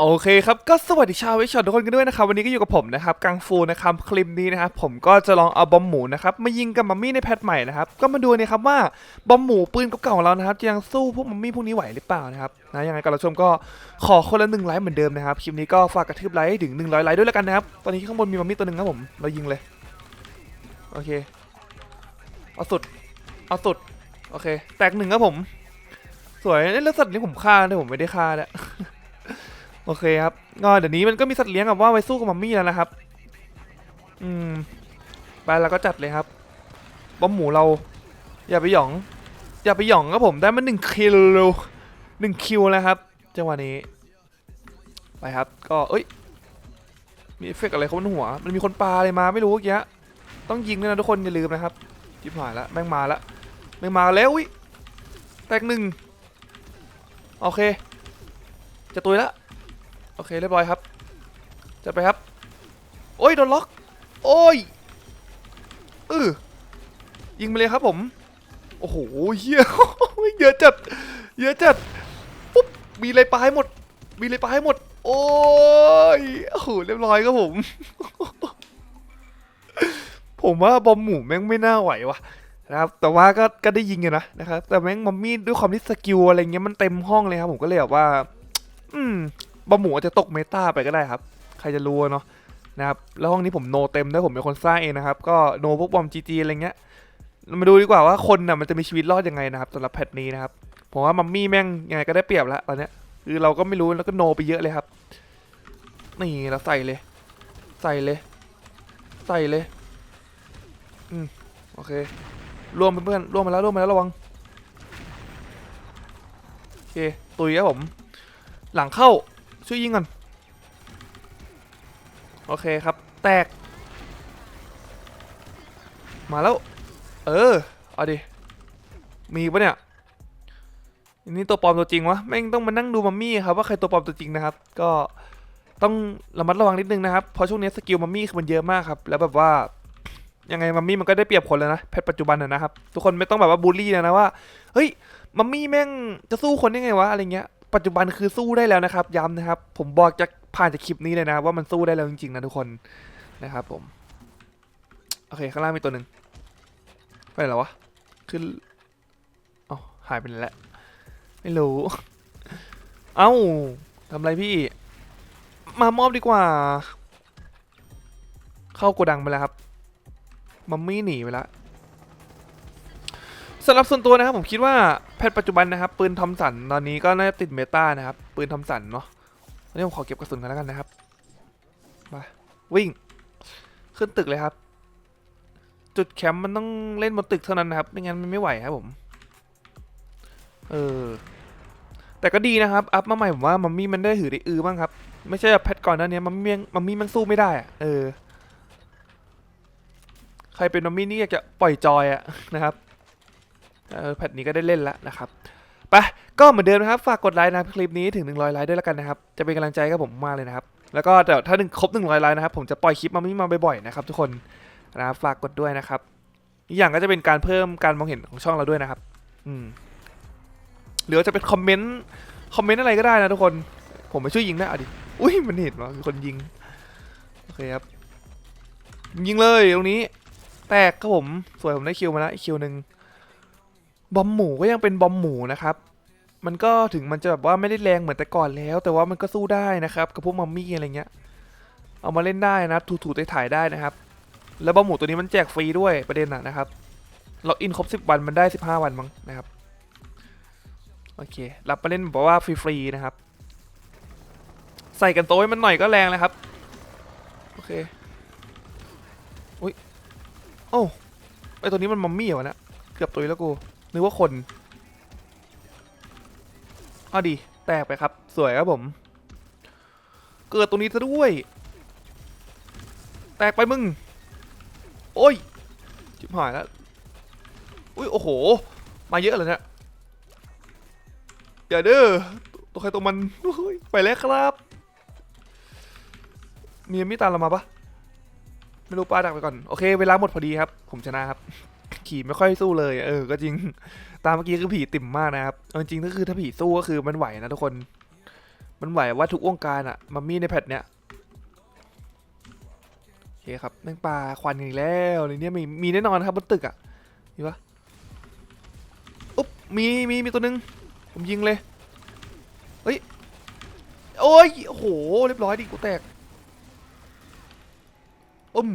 โอเคครับก็สวัสดีชาววิชอตทุกคนกันด้วยนะครับวันนี้ก็อยู่กับผมนะครับกังฟูนะครับคลิปนี้นะครับผมก็จะลองเอาบอมหมูนะครับมายิงกับมัมมี่ในแพทใหม่นะครับก็มาดูนะครับว่าบอมหมูปืนเก่าๆของเรานะครับจะยังสู้พวกมัมมี่พวกนี้ไหวหรือเปล่านะครับนะยังไงก็เราชมก็ขอคนละหนึ่งไลค์เหมือนเดิมนะครับคลิปนี้ก็ฝากกระทืบไลค์ให้ถึง100ไลค์ด้วยแล้วกันนะครับตอนนี้ข้างบนมีมัมมี่ตัวหนึ่งครับผมเรายิงเลยโอเคเอาสุดเอาสุดโอเค แตกหนึ่งครับผม สวยเอ้ยแล้วสัตว์นี้ผมฆ่าแต่ผมไม่ได้ฆ่าเนี่ย โอเคครับก็เดี๋ยวนี้มันก็มีสัตว์เลี้ยงกับว่าไว้สู้กับมัมมี่แล้วนะครับ อืม ไปแล้วก็จัดเลยครับบอมหมูเรา อย่าไปหยอง อย่าไปหยองครับผมได้มาหนึ่งคิวหนึ่งคิวแล้วครับจังหวะนี้ ไปครับ ก็เอ้ย มีเอฟเฟกอะไรเขาบนหัว มันมีคนปลาอะไรมาไม่รู้เมื่อกี้ต้องยิงด้วยนะทุกคนอย่าลืมนะครับจิบหายแล้วแม่งมาแล้วแม่งมาแล้วอุ้ยแตกหนึ่งโอเค จะตุยแล้ว โอเคเรียบร้อยครับ จะไปครับ โอ้ยโดนล็อก โอ้ยเออยิงไปเลยครับผม โอ้โหเฮียเยอะจัด เยอะจัด ปุ๊บ มีอะไรปลาให้หมด มีอะไรปลาให้หมด โอ้ย โอ้โห เรียบร้อยครับผม ผมว่าบอมหมูแม่งไม่น่าไหววะนะครับ แต่ว่าก็ ก็ได้ยิงอยู่นะนะครับ แต่แม่งมัมมี่ด้วยความที่สกิลอะไรเงี้ยมันเต็มห้องเลยครับผมก็เลยแบบว่า อืม บอมหมูอาจจะตกเมตาไปก็ได้ครับ ใครจะรู้เนาะนะครับแล้วห้องนี้ผมโนเต็มด้วยผมเป็นคนสร้างเองนะครับก็โนพวกบอมจีจีอะไรเงี้ยมาดูดีกว่าว่าคนน่ะมันจะมีชีวิตรอดยังไงนะครับสำหรับแพทนี้นะครับผมว่ามัมมี่แม่งยังไงก็ได้เปรียบแล้วตอนเนี้ยคือเราก็ไม่รู้แล้วก็โนไปเยอะเลยครับนี่เราใส่เลย ใส่เลย ใส่เลยอืมโอเครวมเพื่อนๆรวมมาแล้วรวมมาแล้วระวังโอเคตุยครับผม หลังเข้า ช่วยยิงก่อน โอเคครับ แตก มาแล้ว เออ เอาดิ มีปะเนี่ยอันนี้ตัวปลอมตัวจริงวะ แม่งต้องมานั่งดูมัมมี่ครับว่าใครตัวปลอมตัวจริงนะครับ ก็ต้องระมัดระวังนิดนึงนะครับ เพราะช่วงนี้สกิลมัมมี่คือมันเยอะมากครับ แล้วแบบว่ายังไงมัมมี่มันก็ได้เปรียบคนแล้วนะแพทปัจจุบันนะนะครับ ทุกคนไม่ต้องแบบว่าบูลลี่นะนะว่า เฮ้ย มัมมี่แม่งจะสู้คนได้ไงวะอะไรเงี้ย ปัจจุบันคือสู้ได้แล้วนะครับ ย้ำนะครับ ผมบอกจากผ่านจากคลิปนี้เลยนะ ว่ามันสู้ได้แล้วจริงๆนะทุกคนนะครับผม โอเค ข้างล่างมีตัวหนึ่งไปไหนแล้ววะขึ้นเอ้าหายไปแล้วไม่รู้ เอ้าทำไรพี่ มามอบดีกว่า เข้าโกดังไปแล้วครับ มัมมี่หนีไปแล้ว สำหรับส่วนตัวนะครับผมคิดว่าแพทย์ปัจจุบันนะครับปืนทอมสันตอนนี้ก็น่าจะติดเมตานะครับปืนทอมสันเนาะอันนี้ผมขอเก็บกระสุนกันแล้วกันนะครับมาวิ่ง ขึ้นตึกเลยครับ จุดแคมป์มันต้องเล่นบนตึกเท่านั้นนะครับไม่งั้นมันไม่ไหวครับผมเออแต่ก็ดีนะครับอัพมาใหม่ผมว่ามัมมี่มันได้หือได้อือบ้างครับ ไม่ใช่แบบแพทก่อนหน้านี้มัมมี่มัมมี่มันสู้ไม่ได้อะเออ ใครเป็นมัมมี่นี่อยากจะปล่อยจอยอะนะครับ แพทนี้ก็ได้เล่นแล้วนะครับไปก็เหมือนเดิมนะครับ ฝากกดไลค์นะครับคลิปนี้ถึง 100ไลค์ด้วยแล้วกันนะครับ จะเป็นกำลังใจกับผมมากเลยนะครับ แล้วก็เดี๋ยวถ้าหนึ่งครบ 100ไลค์นะครับ ผมจะปล่อยคลิปมาไม่มาบ่อยๆนะครับ ทุกคนนะครับฝากกดด้วยนะครับอีกอย่างก็จะเป็นการเพิ่มการมองเห็นของช่องเราด้วยนะครับ อืมหรือว่าจะเป็นคอมเมนต์คอมเมนต์อะไรก็ได้นะทุกคน ผมไปช่วยยิงได้อะดิอุ้ยมันเห็นว่ามีคนยิงโอเคครับยิงเลยตรงนี้ แตกครับผมสวยผมได้คิวมาแล้วอีกคิวหนึ่ง บอมหมูก็ยังเป็นบอมหมูนะครับ มันก็ถึงมันจะแบบว่าไม่ได้แรงเหมือนแต่ก่อนแล้ว แต่ว่ามันก็สู้ได้นะครับกับพวกมัมมี่อะไรเงี้ย เอามาเล่นได้นะถูๆถ่ายได้นะครับ แล้วบอมหมูตัวนี้มันแจกฟรีด้วยประเด็นนะนะครับล็อกอินครบ 10 วันมันได้ 15 วันมั้งนะครับ โอเครับมาเล่นบอกว่าฟรีๆนะครับ ใส่กันโต้ให้มันหน่อยก็แรงเลยครับ โอเคอุ้ยโอ้ไอตัวนี้มันมัมมี่เหรอวะนะเกือบตุยแล้วกู นึกว่าคน เอาดี แตกไปครับ สวยครับผม เกิดตรงนี้ซะด้วย แตกไปมึง โอ้ยชิบหายแล้ว อุ้ยโอ้โห มาเยอะเลยเนี่ยอย่าเด้อ ตัวใครตัวมัน ไปแล้วครับมีมีตามเรามาปะไม่รู้ป้าดักไปก่อน โอเค เวลาหมดพอดีครับ ผมชนะครับ ขี่ไม่ค่อยสู้เลย เออ ก็จริง ตามเมื่อกี้คือผีติ่มมากนะครับเอาจริงๆก็คือถ้าผีสู้ก็คือมันไหวนะทุกคน มันไหวว่าทุกวงการอะมัมมี่ในแพทเนี้ยโอเคครับแม่งปลาควันอีกแล้วในเนี้ยมีมีแน่นอนครับบนตึกอะมีปะอุ๊บมีมีมีตัวหนึง ผมยิงเลยเฮ้ยโอ้ยโอ้โหเรียบร้อยดิกูแตกอุ้ม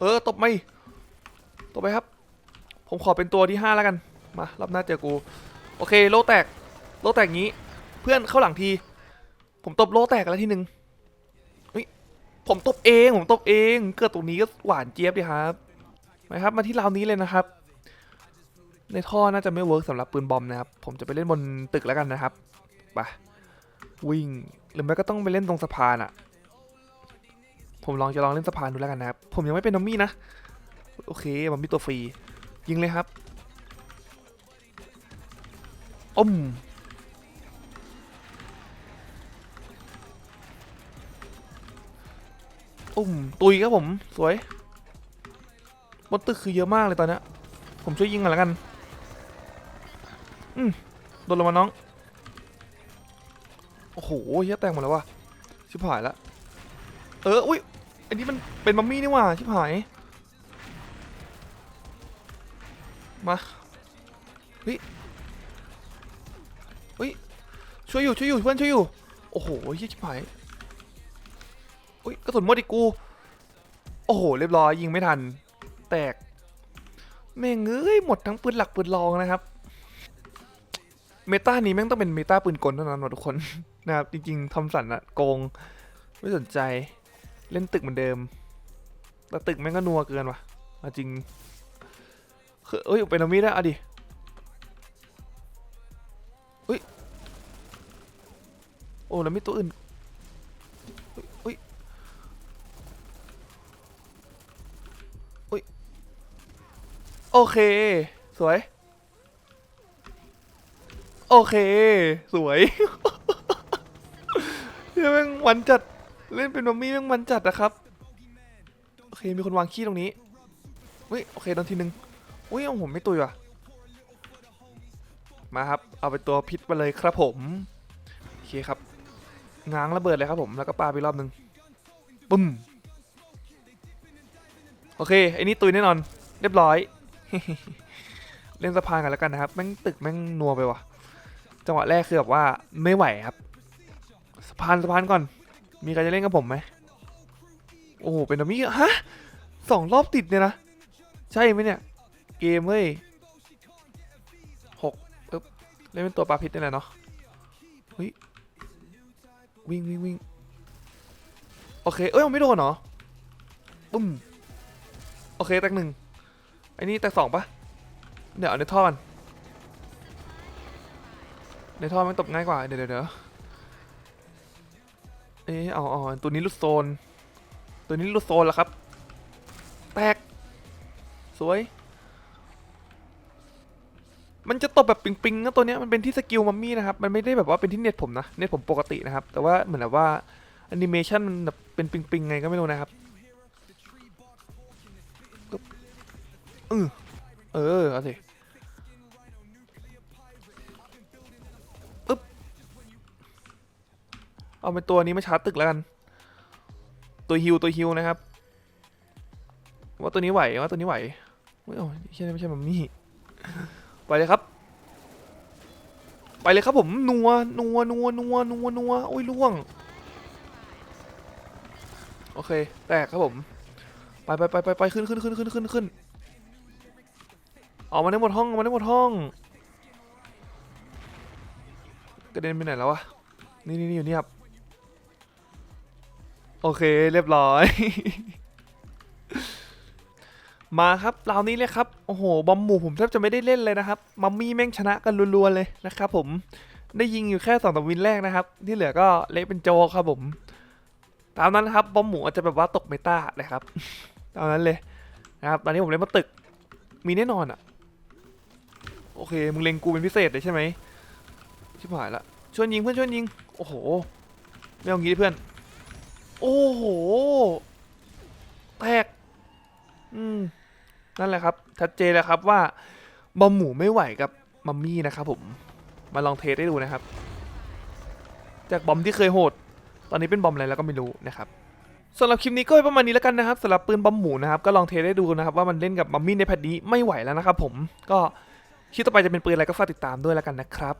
เออตบไม่ ตบไปครับ ผมขอเป็นตัวที่ห้าแล้วกัน มารอบหน้าเจอกู โอเค โลแตก โลแตกงี้ เพื่อนเข้าหลังที ผมตบโลแตกแล้วทีหนึ่งเฮ้ยผมตบเอง ผมตบเอง เกิดตรงนี้ก็หวานเจี๊ยบดีครับมาครับ มาที่ราวนี้เลยนะครับ ในท่อน่าจะไม่เวิร์กสำหรับปืนบอมนะครับ ผมจะไปเล่นบนตึกแล้วกันนะครับ ไป วิ่ง หรือไม่ก็ต้องไปเล่นตรงสะพานอะผมลองจะลองเล่นสะพานดูแล้วกันนะครับ ผมยังไม่เป็นนอมมี่นะ โอเคมันมีตัวฟรี ยิงเลยครับอมอุ้มตุยครับผม สวยบนตึกคือเยอะมากเลยตอนนี้ผมช่วยยิงก่อนแล้วกัน อืมโดนลงมาน้อง โอ้โหเฮียแตกหมดแล้วว่ะ ชิบหายละ เออ อุ้ย อันนี้มันเป็นมัมมี่นี่ว่า ชิบหาย มาเฮ้ยเฮ้ยช่วยอยู่ช่วยอยู่เพื่อนช่วยอยู่ โอ้โหเฮียชิบหายอุ้ยกระสุนหมดอีกกู โอ้โหเรียบร้อยยิงไม่ทัน แตกแม่งเอ้ยหมดทั้งปืนหลักปืนรองนะครับ เมตานี้แม่งต้องเป็นเมตาปืนกลเท่านั้นวะทุกคนนะครับจริงๆทอมสันอะโกง ไม่สนใจเล่นตึกเหมือนเดิมแต่ตึกแม่งก็นัวเกินว่ะจริง คือเอ้ยเป็นอมีได้อะดิเฮ้ยโอ้แล้วมีตัวอื่นเฮ้ยโอเค สวย โอเค สวยเฮ้ยแม่งวันจัดเล่นเป็นมัมมี่แม่งวันจัดนะครับ โอเค มีคนวางขี้ตรงนี้เฮ้ยโอเคโดนทีหนึ่ง อุ้ยเอาผมไม่ตุยว่ะ มาครับ เอาไปตัวพิษไปเลยครับผม โอเคครับ ง้างระเบิดเลยครับผม แล้วก็ปาไปรอบนึงปึ้ม โอเคไอ้นี่ตุยแน่นอน เรียบร้อย เล่นสะพานกันแล้วกันนะครับ แม่งตึกแม่งนัวไปว่ะ จังหวะแรกคือแบบว่าไม่ไหวครับ สะพานสะพานก่อน มีใครจะเล่นกับผมไหมโอ้โห เป็นดัมมี่ฮะสองรอบติดเนี่ยนะ ใช่ไหมเนี่ย เกมเฮ้ยหกปึ๊บเล่นเป็นตัวปลาพิษนี่แหละเนาะเฮ้ยวิ่งวิ่งวิ่งโอเค เอ้ยไม่โดนเหรอปุ้มโอเคแตกหนึ่งไอ้นี่แตกสองปะเดี๋ยวเอาในท่อกันในท่อมันตบง่ายกว่า เดี๋ยวเดี๋ยวเดี๋ยวเอ๊ะเอาเอาตัวนี้ลุดโซน ตัวนี้ลุดโซนแล้วครับ แตก สวย มันจะตบแบบปิงๆนะตัวเนี้ยมันเป็นที่สกิลมัมมี่นะครับ มันไม่ได้แบบว่าเป็นที่เน็ตผมนะ เน็ตผมปกตินะครับ แต่ว่าเหมือนแบบว่าแอนิเมชันมันแบบเป็นปิงๆไงก็ไม่รู้นะครับเออเออเอาสิปึ๊บเอาเป็นตัวนี้มาชาร์จตึกแล้วกัน ตัวฮิวตัวฮิวนะครับ ว่าตัวนี้ไหวว่าตัวนี้ไหวเอาไม่ใช่ไม่ใช่มัมมี่ ไปเลยครับ ไปเลยครับผมนัวนัวนัวนัวนัวนัวโอ้ยล่วง โอเค แตกครับผม ไปไปไปไปไปขึ้นขึ้นขึ้นขึ้นขึ้นขึ้นออกมาได้หมดห้องออกมาได้หมดห้องกระเด็นไปไหนแล้ววะนี่นี่นี่อยู่นี่ครับ โอเคเรียบร้อย มาครับราวนี้เลยครับ โอ้โห บอมหมู่ผมแทบจะไม่ได้เล่นเลยนะครับ มัมมี่แม่งชนะกันรัวๆเลยนะครับผม ได้ยิงอยู่แค่สองสามวินแรกนะครับ ที่เหลือก็เละเป็นโจครับผม ตามนั้นครับ บอมหมูอาจจะแบบว่าตกเมตาเลยครับ ตามนั้นเลยนะครับ ตอนนี้ผมเล่นมาตึก มีแน่นอนอะโอเค มึงเล็งกูเป็นพิเศษเลยใช่ไหมชิบหายละ ชวยยิงเพื่อนชวยยิง โอ้โห ไม่เอางี้เพื่อน โอ้โห แตก อืม นั่นแหละครับชัดเจนแล้วครับว่าบอมหมูไม่ไหวกับมัมมี่นะครับผมมาลองเทสได้ดูนะครับ จากบอมที่เคยโหด ตอนนี้เป็นบอมอะไรแล้วก็ไม่รู้นะครับสำหรับคลิปนี้ก็ประมาณนี้แล้วกันนะครับสำหรับปืนบอมหมูนะครับก็ลองเทสได้ดูนะครับว่ามันเล่นกับมัมมี่ในแพทนี้ไม่ไหวแล้วนะครับผมก็คลิปต่อไปจะเป็นปืนอะไรก็ฝากติดตามด้วยแล้วกันนะครับ